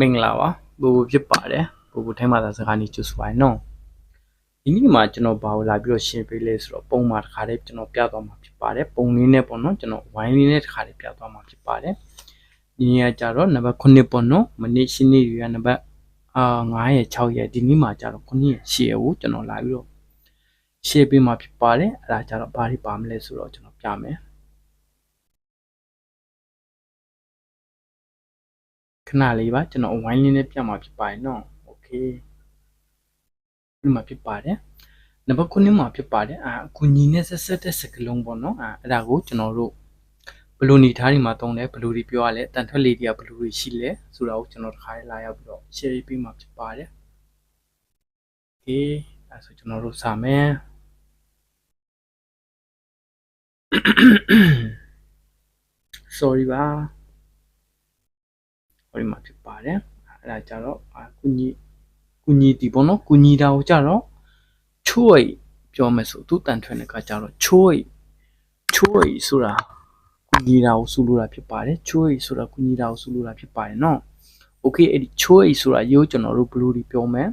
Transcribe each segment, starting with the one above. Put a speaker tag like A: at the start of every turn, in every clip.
A: မင်္ဂလာပါဘူဘူဖြစ်ပါတယ်ဘူဘူထဲမှာသာစကားနေကျူစပါနော်ဒီနေ့မှာကျွန်တော်ဘာလို့လာပြီးတော့ရှင်းပေးလဲဆိုတော့ပုံမှာတစ်ခါတည်းကျွန်တော်ပြသွားမှာဖြစ်ပါတယ်ပုံလေးနဲ့ပေါ့နော်ကျွန်တော်ဝိုင်းလေးနဲ့တစ်ခါတည်းပြသွားမှာဖြစ်ပါတယ်ဒီနေ့ကကြတော့နံပါတ်9ပေါ့နော်မနေ့ရှင်းနေရနံပါတ်အာ9ရဲ့6ရဲ့ဒီနေ့မှာကြတော့9ရဲ့10ရဲ့ကိုကျွန်တော်လာပြီးတော့ရှင်းပေးမှာဖြစ်ပါတယ်အဲ့ဒါကြတော့ဘာတွေပါမလဲဆိုတော့ကျွန်တော်ပြမယ် ခဏလေးပါကျွန်တော် wine link နဲ့ပြမှာဖြစ်ပါတယ်နော် okay ဒီမှာဖြစ်ပါတယ်နံပါတ်9မှာဖြစ်ပါတယ်အာအကူညီနဲ့ဆက်ဆက်တဲ့စကလုံးပေါ့နော်အာအဲ့ဒါကိုကျွန်တော်တို့ဘယ်လိုနေထားဒီမှာသုံးလဲဘယ်လိုတွေပြောရလဲတန်ထွက်လေးတွေကဘယ်လိုတွေရှိလဲဆိုတာကိုကျွန်တော်တစ်ခါလေးလာရောက်ပြီးတော့ share ပေးမှာဖြစ်ပါတယ် okay အဲ့ဆိုကျွန်တော်တို့စာမယ် sorry ပါ ဟောဒီမှာဖြစ်ပါတယ်အဲ့ဒါကြတော့အကူညီကူညီဒီပေါ့နော်ကူညီတာကိုကြတော့ choy ပြောမယ်ဆိုသူတန်ထွန်းတဲ့ကကြတော့ choy choy ဆိုတာကူညီတာကိုဆိုလိုတာဖြစ်ပါတယ် choy ဆိုတာကူညီတာကိုဆိုလိုတာဖြစ်ပါတယ်နော် okay အဲ့ဒီ choy ဆိုတာရိုးကျွန်တော်တို့ဘယ်လိုပြောမလဲ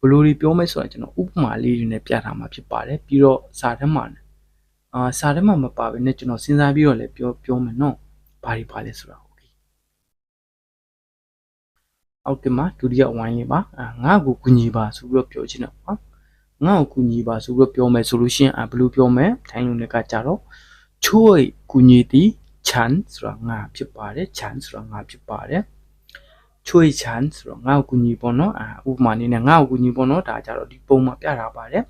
A: ဘလိုတွေပြောမလဲဆိုတာကျွန်တော်ဥပမာလေးတွေနဲ့ပြထားမှာဖြစ်ပါတယ်ပြီးတော့စာထဲမှာအာစာထဲမှာမပါဘဲနဲ့ကျွန်တော်စဉ်းစားပြီးတော့လည်းပြောပြောမယ်နော်ဘာတွေပါလဲဆိုတာ အောက်ကမှာဒုတိယဝိုင်းလေးပါငါ့ကိုကူညီပါဆိုပြီးတော့ပြောချင်တာပါငါ့ကိုကူညီပါဆိုပြီးတော့ပြောမယ်ဆိုလို့ရှိရင်ဘယ်လိုပြောမလဲထိုင်းလူတွေကကြတော့ choy ကူညီတီ chan ဆိုတာငါဖြစ်ပါတယ် chan ဆိုတာငါဖြစ်ပါတယ် choy chan ဆိုတော့ငါ့ကိုကူညီပေါ့နော်ဥပမာအနေနဲ့ငါ့ကိုကူညီပေါ့နော်ဒါကြတော့ဒီပုံမှာပြထားပါတယ်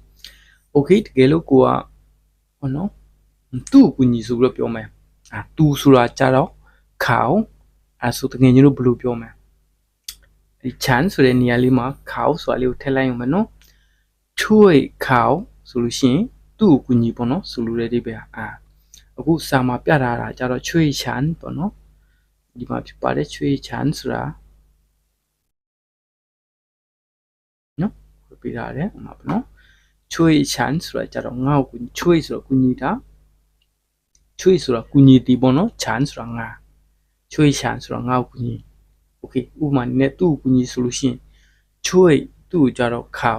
A: okay တကယ်လို့ကိုကဟောနော်သူ့ကိုကူညီဆိုပြီးတော့ပြောမယ်အာ तू ဆိုတာကြတော့ခေါင်းအဲဆိုတကယ်ကြီးတို့ဘယ်လိုပြောမလဲ ဒီ chance ဆိုတဲ့နေရာလေးမှာ cow ဆိုတာလေးကိုထည့်လိုက်အောင်မယ်နော်ချွေ cow ဆိုလို့ရှိရင်သူ့ကိုကူညီပေါ့နော်ဆိုလိုတဲ့ဒီပဲအာအခုစာမှာပြထားတာကြတော့ချွေ chan ပေါ့နော်ဒီမှာဖြစ်ပါတယ်ချွေ chan ဆိုတာနော်ပြပြထားတယ်ဟိုမှာပေါ့နော်ချွေ chan ဆိုတာကြတော့ငါ့ကိုချွေဆိုတော့ကူညီတာချွေဆိုတော့ကူညီတီပေါ့နော် chan ဆိုတာငါချွေ chan ဆိုတော့ငါ့ကိုကူညီ โอเคဥပမာနည်းနဲ့သူ့ကိုကူညီဆိုလို့ရှိရင်ချွေသူ့ကိုကြတော့ခေါ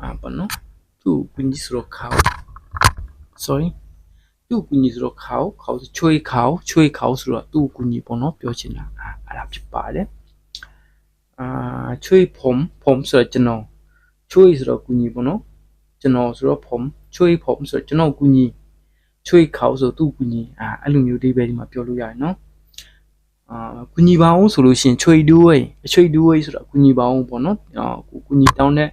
A: အာဘာနော်သူ့ကိုကူညီဆိုတော့ခေါ sorry သူ့ကိုကူညီဆိုတော့ခေါခေါဆိုချွေခေါချွေခေါဆိုတော့သူ့ကိုကူညီပေါ့နော်ပြောချင်တာအာအဲ့ဒါဖြစ်ပါတယ်အာချွေผมผมဆိုတော့ကျွန်တော်ချွေဆိုတော့ကူညီပေါ့နော်ကျွန်တော်ဆိုတော့ผมချွေผมဆိုတော့ကျွန်တော်ကူညီ ချွေခေါဆိုသူ့ကူညီအာအဲ့လိုမျိုးဒီပဲဒီမှာပြောလို့ရတယ်နော်အာကူညီပါအောင်ဆိုလို့ရှိရင်ချွေဒူးဝေးအချွေဒူးဝေးဆိုတော့ကူညီပါအောင်ပေါ့နော်အာကူညီတောင်းတဲ့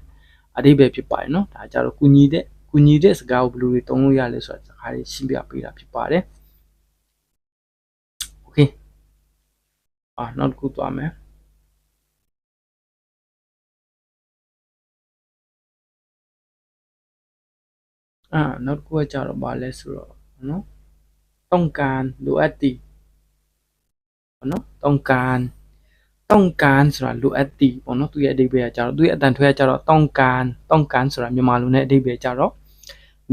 A: အတိပဲဖြစ်ပါတယ်နော်ဒါကြတော့ကူညီတဲ့ကူညီတဲ့စကားကိုဘယ်လိုတွေတုံးလို့ရလဲဆိုတာစကားလေးရှင်းပြပေးတာဖြစ်ပါတယ်โอเคအာနောက်တစ်ခုသွားမယ်အာနောက်တစ်ခုကကြတော့ဘာလဲဆိုတော့ နော် ต้องการလိုအပ်သည်ပေါ့နော်ต้องการต้องการဆိုတာလိုအပ်သည်ပေါ့နော်သူရဲ့အဓိပ္ပာယ်ကကြတော့သူရဲ့အတန်ထွဲကကြတော့ต้องการต้องการဆိုတာမြန်မာလိုနဲ့အဓိပ္ပာယ်ကြတော့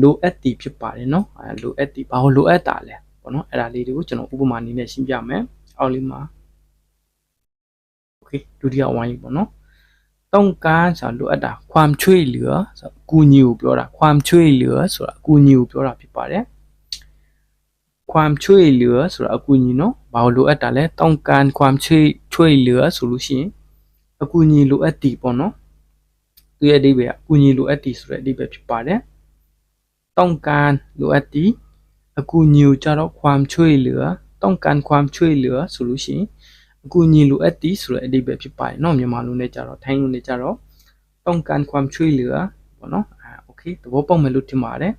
A: လိုအပ်သည်ဖြစ်ပါတယ်နော်အဲလိုအပ်သည်ဘာလို့လိုအပ်တာလဲပေါ့နော်အဲ့ဒါလေးတွေကိုကျွန်တော်ဥပမာနည်းနဲ့ရှင်းပြမယ်အောက်လေးမှာโอเคဒုတိယဝိုင်းလေးပေါ့နော်ต้องการဆိုတာလိုအပ်တာความช่วยเหลือဆိုအကူအညီကိုပြောတာความช่วยเหลือဆိုတာအကူအညီကိုပြောတာဖြစ်ပါတယ် ความช่วยเหลือဆိုတာအကူအညီเนาะဘာလို့လိုအပ်တာလဲต้องการความช่วยช่วยเหลือဆိုလို့ရှိရင်အကူအညီလိုအပ်သည်ပေါ့เนาะသူရဲ့အဓိပ္ပာယ်ကအကူအညီလိုအပ်သည်ဆိုတဲ့အဓိပ္ပာယ်ဖြစ်ပါတယ်ต้องการလိုအပ်သည်အကူအညီကိုကြတော့ความช่วยเหลือต้องการความช่วยเหลือဆိုလို့ရှိရင်အကူအညီလိုအပ်သည်ဆိုတဲ့အဓိပ္ပာယ်ဖြစ်ပါတယ်เนาะမြန်မာလိုနဲ့ကြတော့ထိုင်းလိုနဲ့ကြတော့ต้องการความช่วยเหลือပေါ့เนาะอ่าโอเคသဘောပေါက်မယ်လို့ထင်ပါတယ်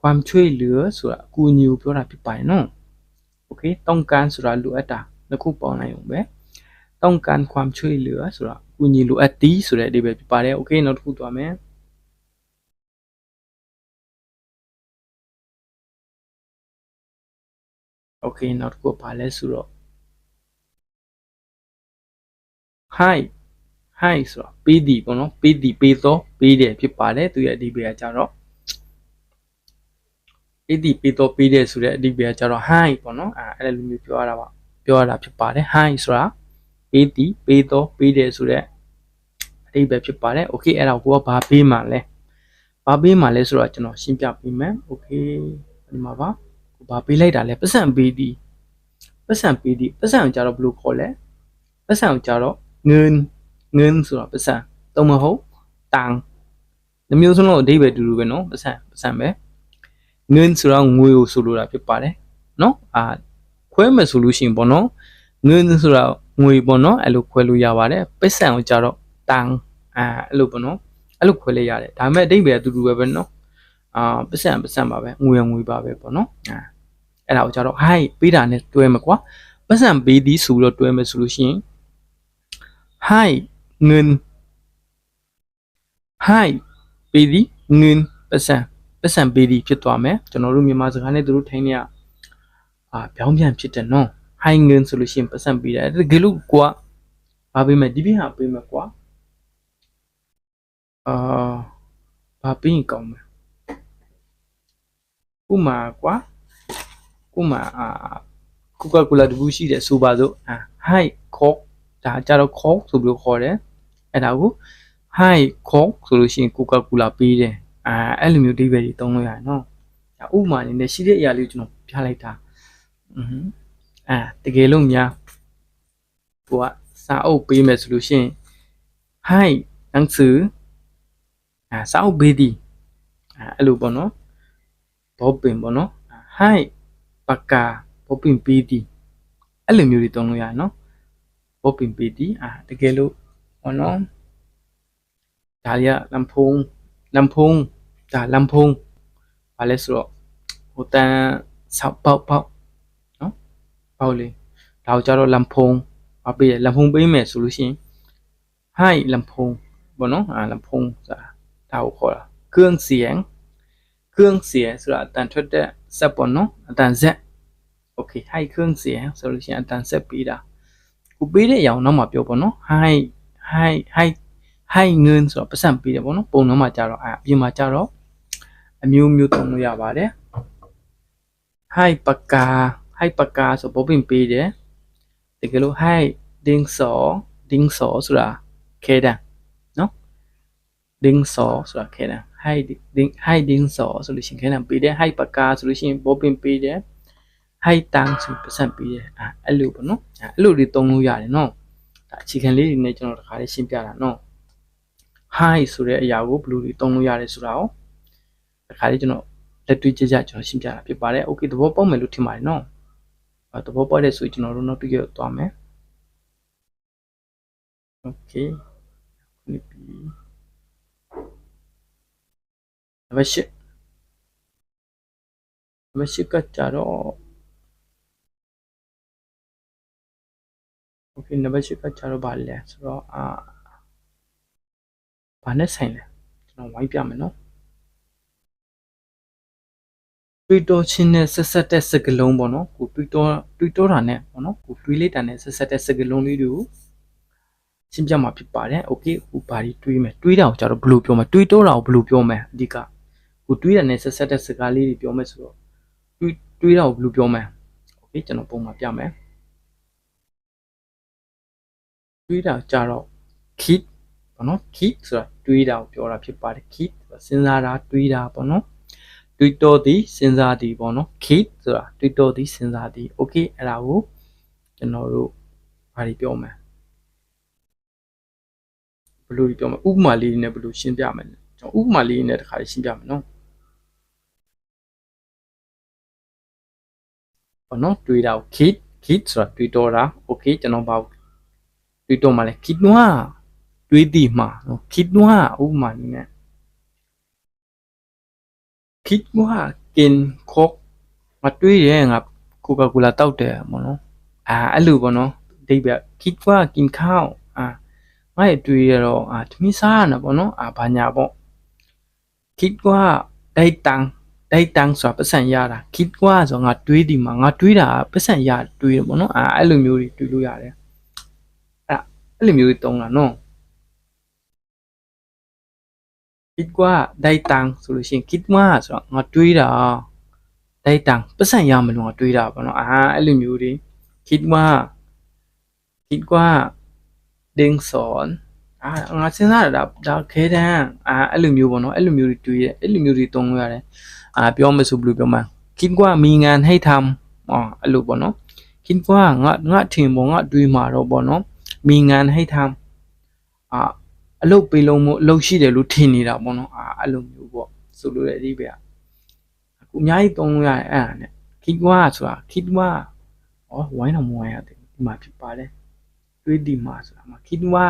A: ความช่วยเหลือဆိုတာအကူအညီကိုပြောတာဖြစ်ပါတယ်နော်โอเคต้องการဆိုတာလိုအပ်တာတစ်ခုပေါင်းလိုက်အောင်ပဲต้องการความช่วยเหลือဆိုတာအကူအညီလိုအပ်သည်ဆိုတဲ့အဓိပ္ပာယ်ဖြစ်ပါတယ်โอเคနောက်တစ်ခုသွားမယ်โอเคနောက်တစ်ခုကဘာလဲဆိုတော့ hi hi ဆိုတာပေးသည်ပေါ့နော်ပေးသည်ပေးသောပေးတယ်ဖြစ်ပါတယ်သူရဲ့အဓိပ္ပာယ်ကကြတော့ ပေးသည်ပေးတော့ပေးတယ်ဆိုတဲ့အဓိပ္ပာယ်ကကျတော့ hi ပေါ့နော်အဲအဲ့လိုမျိုးပြောရတာပါပြောရတာဖြစ်ပါတယ် hi ဆိုတာပေးသည်ပေးတော့ပေးတယ်ဆိုတဲ့အဓိပ္ပာယ်ဖြစ်ပါတယ် okay အဲ့ဒါကိုကဘာပေးမှလဲဘာပေးမှလဲဆိုတော့ကျွန်တော်ရှင်းပြပေးမယ် okay ဒီမှာပါကိုဘာပေးလိုက်တာလဲပတ်စံပေးသည်ပတ်စံပေးသည်ပတ်စံကိုကျတော့ဘယ်လိုခေါ်လဲပတ်စံကိုကျတော့ငွန်းငွန်းဆိုတော့ပတ်စံသုံးမဟုတ်တန်ဒီမျိုးစုံလုံးအဓိပ္ပာယ်တူတူပဲနော်ပတ်စံပတ်စံပဲ ငွန်းဆိုတော့ငွေကိုဆိုလိုတာဖြစ်ပါတယ်နော်အာခွဲမယ်ဆိုလို့ရှိရင်ပေါ့နော်ငွန်းဆိုတော့ငွေပေါ့နော်အဲ့လိုခွဲလို့ရပါတယ်ပတ်စံကိုကျတော့တန်အာအဲ့လိုပေါ့နော်အဲ့လိုခွဲလိုက်ရတယ်ဒါပေမဲ့အဓိပ္ပာယ်အတူတူပဲပဲနော်အာပတ်စံပတ်စံပါပဲငွေငွေပါပဲပေါ့နော်အာအဲ့ဒါကိုကျတော့ hi ပေးတာနဲ့တွဲမှာကွာပတ်စံပေးသည်ဆိုပြီးတော့တွဲမယ်ဆိုလို့ရှိရင် hi ငွန်း hi ပေးသည်ငွန်းပတ်စံ ပတ်စံပေးသည်ဖြစ်သွားမယ်ကျွန်တော်တို့မြန်မာစကားနဲ့သူတို့ထိုင်းနေရအာပြောင်းပြန်ဖြစ်တယ်နော် hi ငွန်းဆိုလို့ရှိရင်ပတ်စံပေးတယ်တကယ်လို့ကွာဘာပေးမယ်ဒီပြဟာပေးမယ်ကွာအာဘာပေးရင်ကောင်းမလဲဥမာကွာဥမာအာကိုကာကိုလာတဘူးရှိတယ်ဆိုပါစို့အာ hi ခေါဒါကြတော့ခေါဆိုပြီးခေါ်တယ်အဲ့ဒါကို hi ခေါဆိုလို့ရှိရင်ကိုကာကိုလာပေးတယ် အာအဲ့လိုမျိုးအဓိပ္ပာယ်တွေသုံးလို့ရတယ်နော်ဒါဥမာအနေနဲ့ရှိတဲ့အရာလေးကိုကျွန်တော်ပြလိုက်တာอือအာတကယ်လို့များကိုကစာအုပ်ပေးမယ်ဆိုလို့ရှိရင် hi หนังสืออ่าစာအုပ်ပေးသည်อ่าအဲ့လိုပေါ့နော်ဘောပင်ပေါ့နော် hi ပက္ကာဘောပင်ပေးသည်အဲ့လိုမျိုးတွေသုံးလို့ရတယ်နော်ဘောပင်ပေးသည်အာတကယ်လို့ပေါ့နော်ဒါရီကလမ်ဖုံ လမ်ဖုံဒါလမ်ဖုံဘာလဲဆိုတော့ဟိုတန်ဆောက်ပေါက်ပေါက်နော်ပေါက်လေဒါကိုကြတော့လမ်ဖုံဘာပေးရလမ်ဖုံပေးမယ်ဆိုလို့ရှိရင် hi လမ်ဖုံပေါ့နော်အာလမ်ဖုံဆိုတာဒါကိုခေါ်တာเครื่องเสียงเครื่องเสียงဆိုတာအတန်ထွက်တဲ့စက်ပေါ့နော်အတန်ဆက် okay hi เครื่องเสียงဆိုလို့ရှိရင်အတန်ဆက်ပေးတာကိုပေးတဲ့အရာနောက်မှာပြောပေါ့နော် hi hi hi hi ငွန်းဆိုတော့ပတ်စံပေးတယ်ပေါ့နော်ပုံတော့မှာကြတော့အပြင်မှာကြတော့အမျိုးမျိုးသုံးလို့ရပါတယ် hi ပကာ hi ပကာဆိုဘောပင်ပေးတယ်တကယ်လို့ hi ဒင်းစောဒင်းစောဆိုတာခဲတံနော်ဒင်းစောဆိုတာခဲတံ hi ဒင်း hi ဒင်းစောဆိုလို့ရှိရင်ခဲတံပေးတယ် hi ပကာဆိုလို့ရှိရင်ဘောပင်ပေးတယ် hi တန်းဆိုပတ်စံပေးတယ်အဲအဲ့လိုပေါ့နော်အဲ့လိုတွေသုံးလို့ရတယ်နော်ဒါအခြေခံလေးတွေနဲ့ကျွန်တော်တခါလေးရှင်းပြတာနော် hi ဆိုတဲ့အရာကိုဘယ်လိုတွေသုံးလို့ရတယ်ဆိုတာကိုတခါလေးကျွန်တော်လက်တွေ့ကြကြကျွန်တော်ရှင်းပြတာဖြစ်ပါတယ် okay သဘောပေါက်မယ်လို့ထင်ပါတယ်နော်အဲသဘောပေါက်တဲ့ဆိုရင်ကျွန်တော်တို့နောက်တစ်ရက်သွားမယ် okay ဒီပြီးနံပါတ်၈နံပါတ်၈ကကြတော့ okay နံပါတ်၈ကကြတော့ဗာလဲဆိုတော့အာ ဘာနဲ့ဆိုင်လဲကျွန်တော်ဝိုင်းပြမယ်နော်တွေးတောချင်းနဲ့ဆက်ဆက်တဲ့စကားလုံးပေါ့နော်ကိုတွေးတောတွေးတောတာနဲ့ပေါ့နော်ကိုတွေးလိုက်တာနဲ့ဆက်ဆက်တဲ့စကားလုံးလေးတွေကိုရှင်းပြမှာဖြစ်ပါတယ်โอเคဟိုဘာတွေတွေးမယ်တွေးတာကိုကြတော့ဘယ်လိုပြောမလဲတွေးတောတာကိုဘယ်လိုပြောမလဲအဓိကကိုတွေးတာနဲ့ဆက်ဆက်တဲ့စကားလေးတွေပြောမယ်ဆိုတော့တွေးတွေးတာကိုဘယ်လိုပြောမလဲโอเคကျွန်တော်ပုံမှာပြမယ်တွေးတာကြတော့ keep ပေါ့နော် keep ဆိုတာတွေးတာကိုပြောတာဖြစ်ပါတယ် keep စဉ်းစားတာတွေးတာပေါ့နော်တွေးတောသည်စဉ်းစားသည်ပေါ့နော် keep ဆိုတာတွေးတောသည်စဉ်းစားသည် okay အဲ့ဒါကိုကျွန်တော်တို့ဘာတွေပြောမလဲဘယ်လိုပြောမလဲဥပမာလေးနဲ့ဘယ်လိုရှင်းပြမလဲကျွန်တော်ဥပမာလေးနဲ့တစ်ခါရှင်းပြမယ်နော်ပေါ့နော်တွေးတာကို keep keep ဆိုတာတွေးတောတာ okay ကျွန်တော်ဘာတွေးတောမှလဲ keep နွား တွေးတိမှာနော်ခိတွာဥမာနည်းခိတွာကင်ခေါက်မတွေးရင်ငါကိုကာကိုလာတောက်တယ်ပေါ့နော်အာအဲ့လိုပေါ့နော်ဒိဗက်ခိတွာကင်ခေါက်အာငါ့ရဲ့တွေးရတော့အာသမီးစားရတာပေါ့နော်အာဘာညာပေါ့ခိတွာဒိုက်တန်ဒိုက်တန်ဆိုပတ်စံရတာခိတွာဆိုငါတွေးဒီမှာငါတွေးတာပတ်စံရတွေးတယ်ပေါ့နော်အာအဲ့လိုမျိုးတွေတွေးလို့ရတယ်အဲ့လိုမျိုးတွေတုံးတာနော် คิดว่าได้ตังค์ဆိုလို့ရှိရင် คิดว่าဆိုတော့ငါတွေးတာ ได้ตังค์ပတ်စံရမလို့တွေးတာပေါ့နော်အာအဲ့လိုမျိုးတွေคิดว่าคิดว่าเด้งสอนအာငါစဉ်းစားရတာဒါခဲတန်းအာအဲ့လိုမျိုးပေါ့နော်အဲ့လိုမျိုးတွေတွေးရအဲ့လိုမျိုးတွေတုံးလို့ရတယ်အာပြောမဆိုဘယ်လိုပြောမှာคิดว่ามีงานให้ทำอ๋อအဲ့လိုပေါ့နော်คิดว่าငါငါထင်ပေါ့ငါတွေးမှာတော့ပေါ့နော်มีงานให้ทำအာ အလုပ်ပေးလုံးမို့အလုပ်ရှိတယ်လို့ထင်နေတာပေါ့နော်အာအဲ့လိုမျိုးပေါ့ဆိုလိုတဲ့အဓိပ္ပာယ်အခုအများကြီးသုံးလို့ရတယ်အဲ့ဒါနဲ့คิดว่าဆိုတာคิดว่าဩဝိုင်းတော့မဝိုင်းရတယ်ဒီမှာဖြစ်ပါတယ်တွေးဒီမှာဆိုတာမှာคิดว่า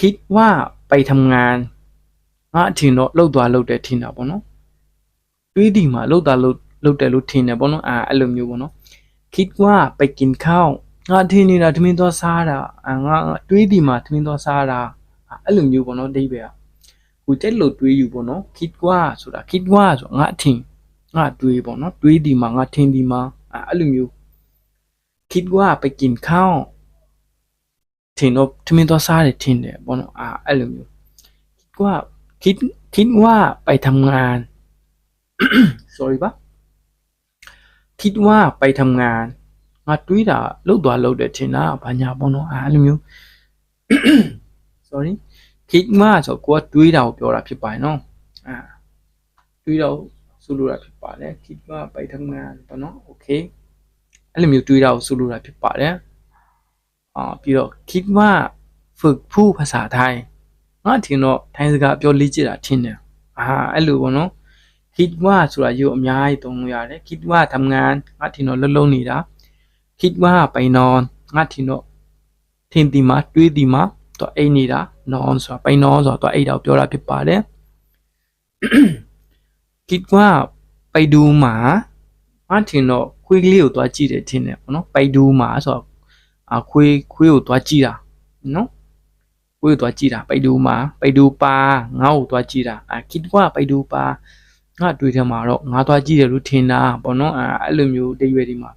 A: คิดว่าไปทำงานငါအထင်တော့လှုပ်သွားလှုပ်တယ်ထင်တာပေါ့နော်တွေးဒီမှာလှုပ်သွားလှုပ်လှုပ်တယ်လို့ထင်တယ်ပေါ့နော်အာအဲ့လိုမျိုးပေါ့နော်คิดว่าไปกินข้าวငါထင်နေတာသမင်းသွားစားတာအာငါတွေးဒီမှာသမင်းသွားစားတာ အာအဲ့လိုမျိုးပေါ့နော်အဓိပ္ပာယ်ကိုကြက်လို့တွေးယူပေါ့နော်คิดว่าဆိုတာคิดว่าဆိုငါအထင်ငါတွေးပေါ့နော်တွေးဒီမှာငါထင်ဒီမှာအာအဲ့လိုမျိုးคิดว่าไปกินข้าวထင်တော့သမင်းသွားစားတယ်ထင်တယ်ပေါ့နော်အာအဲ့လိုမျိုးคิดว่าคิดคิดว่าไปทำงาน sorry ပါคิดว่าไปทำงานငါတွေးတာလှုပ်သွားလှုပ်တယ်ထင်တာဘာညာပေါ့နော်အာအဲ့လိုမျိုး sorry คิดว่าဆိုကိုကတွေးတာကိုပြောတာဖြစ်ပါတယ်နော်အာတွေးတာကိုဆိုလိုတာဖြစ်ပါတယ်คิดว่าไปทำงานပေါ့နော် okay အဲ့လိုမျိုးတွေးတာကိုဆိုလိုတာဖြစ်ပါတယ်အာပြီးတော့คิดว่าฝึกพูดภาษาไทยငါထင်တော့ထိုင်းစကားပြောလေ့ကျင့်တာထင်တယ်အာအဲ့လိုပေါ့နော် คิดว่าဆိုတာရုပ်အများကြီးသုံးလို့ရတယ်คิดว่าทำงานငါထင်တော့လှုပ်လှုပ်နေတာคิดว่าไปนอนငါထင်တော့ထင်ဒီမှာတွေးဒီမှာ သူအိတ်နေတာ non ဆိုတာပိန် non ဆိုတာသူအိတ်တော့ပြောတာဖြစ်ပါတယ်ကစ်ကပိုက်ဒူမှာမထင်တော့ခွေးကလေးကိုသွားကြည့်တယ်ထင်တယ်ပေါ့နော်ပိုက်ဒူမှာဆိုတော့အခွေးခွေးကိုသွားကြည့်တာနော်ခွေးကိုသွားကြည့်တာပိုက်ဒူမှာပိုက်ဒူပါငါ့ကိုသွားကြည့်တာအကစ်ကပိုက်ဒူပါငါတွေ့တယ်မှာတော့ငါသွားကြည့်တယ်လို့ထင်တာပေါ့နော်အဲအဲ့လိုမျိုးတရွေဒီမှာ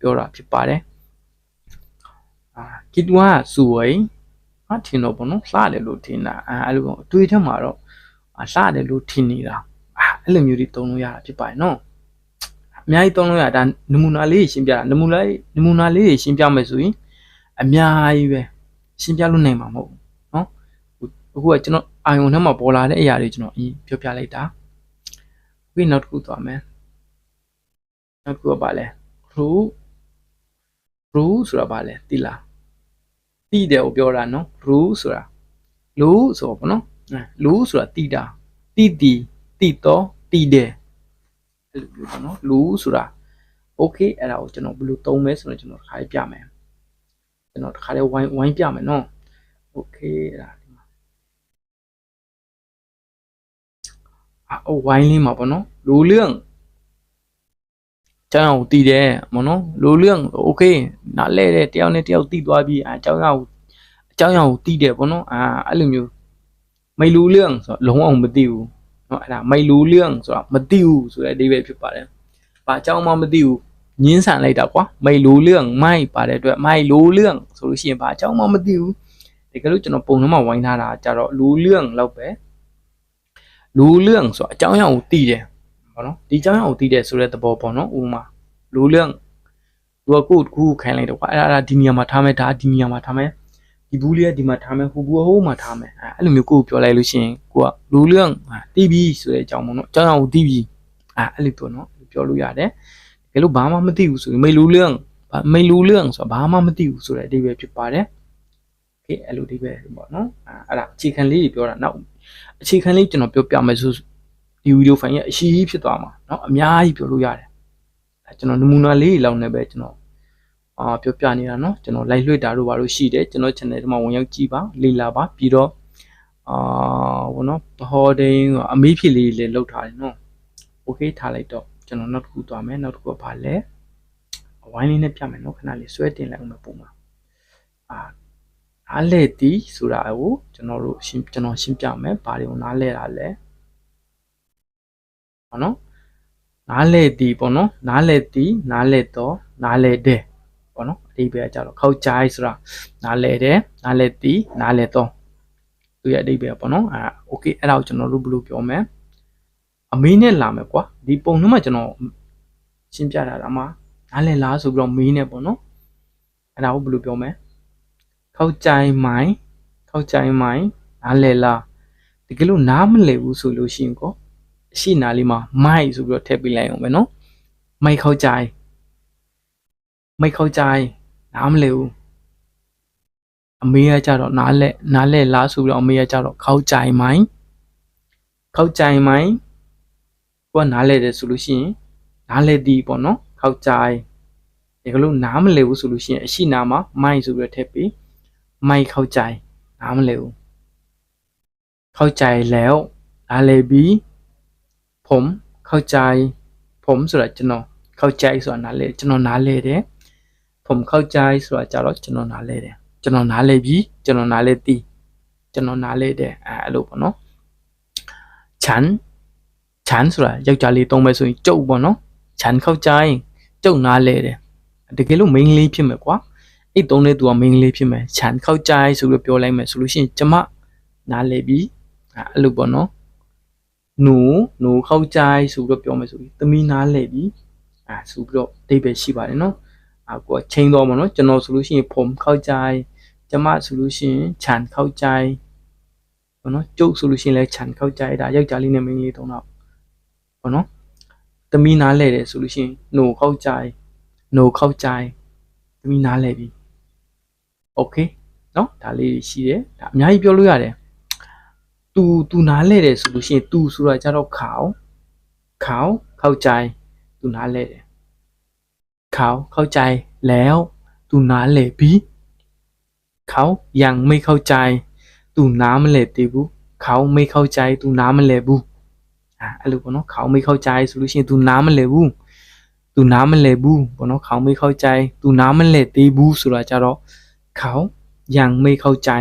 A: ပြောတာဖြစ်ပါတယ်အာကစ်ကစူဝိုင် ငါထင်တော့ပေါ့နော်လှတယ်လို့ထင်တာအဲအဲ့လိုပေါ့အတွေ့ထဲမှာတော့အလှတယ်လို့ထင်နေတာအာအဲ့လိုမျိုးတွေသုံးလို့ရတာဖြစ်ပါတယ်နော်အများကြီးသုံးလို့ရတာနမူနာလေးရှင်းပြတာနမူနာလေးနမူနာလေးရှင်းပြမယ်ဆိုရင်အများကြီးပဲရှင်းပြလို့နိုင်မှာမဟုတ်ဘူးနော်အခုကကျွန်တော်အာယုံထဲမှာပေါ်လာတဲ့အရာတွေကျွန်တော်အရင်ပြောပြလိုက်တာပြီးနောက်တစ်ခုသွားမယ်နောက်တစ်ခုကဘာလဲ rule rule ဆိုတာဘာလဲသိလား သိတယ်ကိုပြောတာနော် rule ဆိုတာလူဆိုတော့ဗောနော်အဲလူဆိုတာသိတာသိတီသိတော့သိတယ်အဲ့လိုပြောတာနော်လူဆိုတာ okay အဲ့ဒါကိုကျွန်တော်ဘယ်လိုသုံးမလဲဆိုတော့ကျွန်တော်တစ်ခါလေးပြမယ်ကျွန်တော်တစ်ခါလေးဝိုင်းဝိုင်းပြမယ်နော် okay အဲ့ဒါဒီမှာအဝိုင်းလေးမှာပေါ့နော်လူเรื่อง ကျောင်းအောင်တည်တယ်မနော်လူเรื่อง okay နားလဲတဲ့တယောက်နဲ့တယောက်တည်သွားပြီးအကျောင်းအောင်အကျောင်းအောင်တည်တယ်ပေါ့နော်အာအဲ့လိုမျိုးไม่รู้เรื่องဆိုတော့လုံးအောင်မသိဘူးเนาะအဲ့ဒါไม่รู้เรื่องဆိုတော့မသိဘူးဆိုတဲ့အဓိပ္ပာယ်ဖြစ်ပါတယ်။ဘာအကြောင်းမှမသိဘူးညင်းဆန်လိုက်တာကွာไม่รู้เรื่องไม่ပါတဲ့အတွက်ไม่รู้เรื่องဆိုလို့ရှိရင်ဘာအကြောင်းမှမသိဘူးတကယ်လို့ကျွန်တော်ပုံထဲမှာဝိုင်းထားတာကြတော့รู้เรื่องလောက်ပဲรู้เรื่องဆိုတော့အကြောင်းအရာကိုသိတယ် ပေါ့နော်ဒီကြောင်းအောင်သိတယ်ဆိုတဲ့သဘောပေါ့နော်ဥမာလူလန့်သူကကိုကိုခိုင်းလိုက်တော့ကွာအဲ့ဒါဒီနေရာမှာထားမယ်ဒါဒီနေရာမှာထားမယ်ဒီဘူးလေးကဒီမှာထားမယ်ဟိုဘူးကဟိုမှာထားမယ်အဲ့လိုမျိုးကိုကိုပြောလိုက်လို့ရှိရင်ကိုကလူလန့်တီးပြီးဆိုတဲ့အကြောင်းပေါ့နော်ကြောင်းအောင်တီးပြီးအဲ့လိုပေါ့နော်ပြောလို့ရတယ်တကယ်လို့ဘာမှမသိဘူးဆိုရင်မေလူလန့်မေလူလန့်ဆိုတာဘာမှမသိဘူးဆိုတဲ့အဓိပ္ပာယ်ဖြစ်ပါတယ်အဲ့လိုဒီပဲပေါ့နော်အဲ့ဒါအခြေခံလေးကြီးပြောတာနောက်အခြေခံလေးကျွန်တော်ပြောပြမယ်ဆို ဒီဗီဒီယိုဖိုင်ရဲ့အရှိကြီးဖြစ်သွားမှာเนาะအများကြီးပြောလို့ရတယ်အဲကျွန်တော်နမူနာလေးတွေလောက်နေပဲကျွန်တော်အာပြောပြနေတာเนาะကျွန်တော် live လွှင့်တာတို့ဘာလို့ရှိတယ်ကျွန်တော် channel ထဲမှာဝင်ရောက်ကြည့်ပါလေ့လာပါပြီးတော့အာဘောနော်ဘဟောဒိန်းအမေးဖြစ်လေးလည်းလောက်ထားတယ်เนาะ okay ထားလိုက်တော့ကျွန်တော်နောက်တစ်ခုသွားမယ်နောက်တစ်ခုကဘာလဲအဝိုင်းလေးနဲ့ပြမယ်เนาะခဏလေးဆွဲတင်လိုက်အောင်မယ်ပုံမှာအာနားလဲတီးဆိုတာကိုကျွန်တော်တို့ရှင်းကျွန်တော်ရှင်းပြမယ်ဘာတွေကိုနားလဲတာလဲ ပေါ့နော်နားလဲသည်ပေါ့နော်နားလဲသည်နားလဲတော့နားလဲတယ်ပေါ့နော်အဓိပ္ပာယ်ကြတော့ခောက်ကြိုက်ဆိုတာနားလဲတယ်နားလဲသည်နားလဲတော့သူရဲ့အဓိပ္ပာယ်ပေါ့နော်အဲ okay အဲ့ဒါကိုကျွန်တော်တို့ဘယ်လိုပြောမလဲအမေးနဲ့လာမယ်ကွာဒီပုံနှုံးမှာကျွန်တော်ရှင်းပြတာဒါမှနားလဲလားဆိုပြီးတော့မေးနေပေါ့နော်အဲ့ဒါကိုဘယ်လိုပြောမလဲခောက်ကြိုက်မိုင်းခောက်ကြိုက်မိုင်းနားလဲလားတကယ်လို့နားမလည်ဘူးဆိုလို့ရှိရင်ကော ရှေ့နားလေးမှာမိုက်ဆိုပြီးတော့ထည့်ပေးလိုက်အောင်ပဲနော်မိုက်ခေါကြိုင်မိုက်ခေါကြိုင်နားမလည်ဘူးအမေကကြတော့နားလက်နားလက်လားဆိုပြီးတော့အမေကကြတော့ခေါကြိုင်မိုင်းခေါကြိုင်မိုင်းကိုကနားလက်တယ်ဆိုလို့ရှိရင်နားလက်ဒီပေါ့နော်ခေါကြိုင်ဒီကလို့နားမလည်ဘူးဆိုလို့ရှိရင်အရှိနာမှာမိုက်ဆိုပြီးတော့ထည့်ပေးမိုက်ခေါကြိုင်နားမလည်ဘူးခေါကြိုင်လဲနားလည်ပြီး ผมเข้าใจ ผมဆိုတာကျွန်တော်เข้าใจဆိုတာနားလဲကျွန်တော်နားလဲတယ်ผมเข้าใจဆိုတာကြတော့ကျွန်တော်နားလဲတယ်ကျွန်တော်နားလဲပြီကျွန်တော်နားလဲသိကျွန်တော်နားလဲတယ်အဲအဲ့လိုပေါ့နော်ฉันฉันဆိုတာယောက်ျားလေးသုံးမယ်ဆိုရင်ကျုပ်ပေါ့နော်ฉันเข้าใจကျုပ်နားလဲတယ်တကယ်လို့ main လေးဖြစ်မယ်ကွာအဲ့သုံးတဲ့သူက main လေးဖြစ်မယ်ฉันเข้าใจဆိုပြီးပြောလိုက်မယ်ဆိုလို့ရှိရင်ကျမနားလဲပြီအဲအဲ့လိုပေါ့နော် หนูหนูเข้าใจဆိုပြီးတော့ပြောမယ်ဆိုပြီးသမီးနားလဲပြီအဲဆိုပြီးတော့အဓိပ္ပာယ်ရှိပါတယ်နော်အာကိုကချိန်တော့မနော်ကျွန်တော်ဆိုလို့ရှိရင်ผมเข้าใจကျမဆိုလို့ရှိရင်ฉันเข้าใจဘောနော်ကျုပ်ဆိုလို့ရှိရင်လည်းฉันเข้าใจဒါယောက်ျားလေးနဲ့မိန်းကလေးသုံးတော့ဘောနော်သမီးနားလဲတယ်ဆိုလို့ရှိရင်หนูเข้าใจหนูเข้าใจသမီးနားလဲပြီโอเคနော်ဒါလေးရှိတယ်ဒါအများကြီးပြောလို့ရတယ် तू तू နားလဲတယ်ဆိုလို့ရှိရင် तू ဆိုတာကြတော့ခေါခေါเข้าใจ तू နားလဲတယ်เขาเข้าใจแล้ว तू နားလဲပြီเขายังไม่เข้าใจ तू နားမလဲသေးဘူးเขาไม่เข้าใจ तू နားမလဲဘူးอ่ะအဲ့လိုပေါ့နော်เขาไม่เข้าใจဆိုလို့ရှိရင် तू နားမလဲဘူး तू နားမလဲဘူးပေါ့နော်เขาไม่เข้าใจ तू နားမလဲသေးဘူးဆိုတာကြတော့เขายังไม่เข้าใจ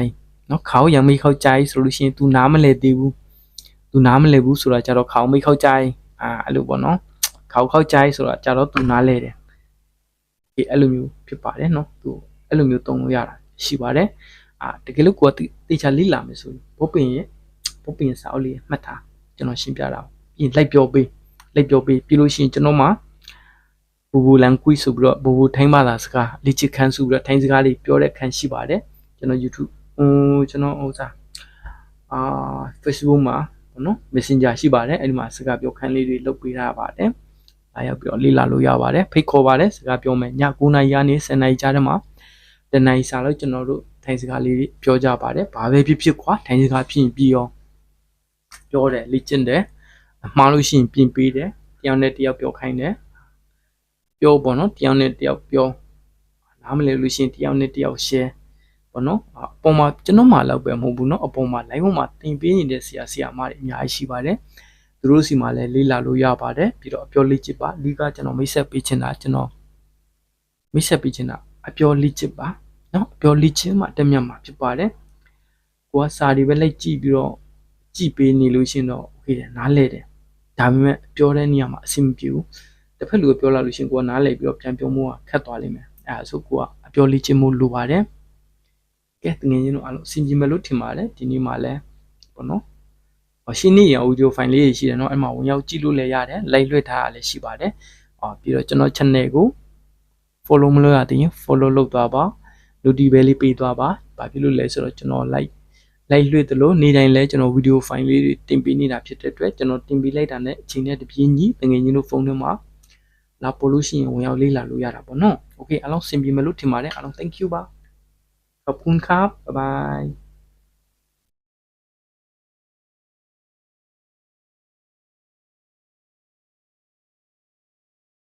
A: နော်ခေါင်းရံမိခေါက်ကြိုက်ဆိုလို့ရှိရင် तू နားမလဲသေးဘူး तू နားမလဲဘူးဆိုတာကြတော့ခေါင်းမိခေါက်ကြိုက်အာအဲ့လိုပေါ့နော်ခေါင်းခေါက်ကြိုက်ဆိုတာကြတော့ तू နားလဲတယ်ဒီအဲ့လိုမျိုးဖြစ်ပါတယ်နော် तू အဲ့လိုမျိုးတုံလို့ရတာရှိပါတယ်အာတကယ်လို့ကိုကတေချာလေ့လာမယ်ဆိုရင်ဘုပင်ရဲ့ဘုပင်စာအုပ်လေးမှတ်ထားကျွန်တော်ရှင်းပြတာပြီးလိုက်ပြောပေးလိုက်ပြောပေးပြီးလို့ရှိရင်ကျွန်တော်မှာဘူဘူလန်ကွီဆိုပြီးတော့ဘူဘူထိုင်းဘာသာစကားလေ့ချစ်ခန်းဆိုပြီးတော့ထိုင်းစကားလေးပြောတဲ့ခန်းရှိပါတယ်ကျွန်တော် YouTube ဟိုကျွန်တော်ဥစားအာ Facebook မှာပေါ့နော် Messenger ရှိပါတယ်အဲ့ဒီမှာစကားပြောခန်းလေးတွေလုပ်ပေးထားပါတယ်လာရောက်ပြီးတော့လေ့လာလို့ရပါတယ်ဖိတ်ခေါ်ပါတယ်စကားပြောမယ်ည9နာရီကနေ10နာရီကြားထဲမှာတနင်္လာရီစာလို့ကျွန်တော်တို့ထိုင်စကားလေးတွေပြောကြပါတယ်ဘာပဲဖြစ်ဖြစ်ခွာထိုင်စကားဖြစ်ရင်ပြီးရောပြောတယ်လေ့ကျင့်တယ်မှားလို့ရှိရင်ပြင်ပေးတယ်တယောက်နဲ့တယောက်ပြောခိုင်းတယ်ပြောပေါ့နော်တယောက်နဲ့တယောက်ပြောနားမလည်လို့ရှိရင်တယောက်နဲ့တယောက် share ပေါ့နော်အပေါ်မှာကျွန်တော်မှလောက်ပဲမဟုတ်ဘူးเนาะအပေါ်မှာ live ပေါ်မှာတင်ပေးနေတဲ့ဆရာဆရာမတွေအများကြီးရှိပါတယ်သူတို့စီမှာလည်းလေးလာလို့ရပါတယ်ပြီးတော့အပြောလေးချစ်ပါလီကကျွန်တော်မိတ်ဆက်ပေးချင်တာကျွန်တော်မိတ်ဆက်ပေးချင်တာအပြောလေးချစ်ပါเนาะအပြောလေးချစ်မှတက်မြတ်မှာဖြစ်ပါတယ်ကိုကစာတွေပဲလိုက်ကြည့်ပြီးတော့ကြည့်ပေးနေလို့ရှရင်တော့โอเคတယ်နားလဲတယ်ဒါပေမဲ့ပြောတဲ့နေရာမှာအဆင်မပြေဘူးတစ်ဖက်လူကပြောလာလို့ရှရင်ကိုကနားလဲပြီးတော့ပြန်ပြောမှုကခက်သွားလိမ့်မယ်အဲဒါဆိုကိုကအပြောလေးချစ်မှုလိုပါတယ် ကဲတငယ်ချင်းတို့အားလုံးအဆင်ပြေမယ်လို့ထင်ပါတယ်ဒီနေ့မှလည်းပေါ့နော်ဟောရှင်းနေရ audio file လေးတွေရှိတယ်เนาะအဲ့မှာဝင်ရောက်ကြည့်လို့လည်းရတယ် like လွှတ်ထားရလည်းရှိပါတယ်အော်ပြီးတော့ကျွန်တော် channel ကို follow မလုပ်ရသေးရင် follow လုပ်သွားပါ notification လေးပေးသွားပါဘာဖြစ်လို့လဲဆိုတော့ကျွန်တော် like like လွှတ်တယ်လို့နေ့တိုင်းလဲကျွန်တော် video file လေးတွေတင်ပေးနေတာဖြစ်တဲ့အတွက်ကျွန်တော်တင်ပေးလိုက်တာနဲ့အချိန်နဲ့တပြေးညီတငယ်ချင်းတို့ဖုန်းထဲမှာလာပို့လို့ရှိရင်ဝင်ရောက်လေးလာလို့ရတာပေါ့နော် okay အားလုံးစင်ပြေမယ်လို့ထင်ပါတယ်အားလုံး thank you ပါ ขอบคุณครับ บ๊ายบาย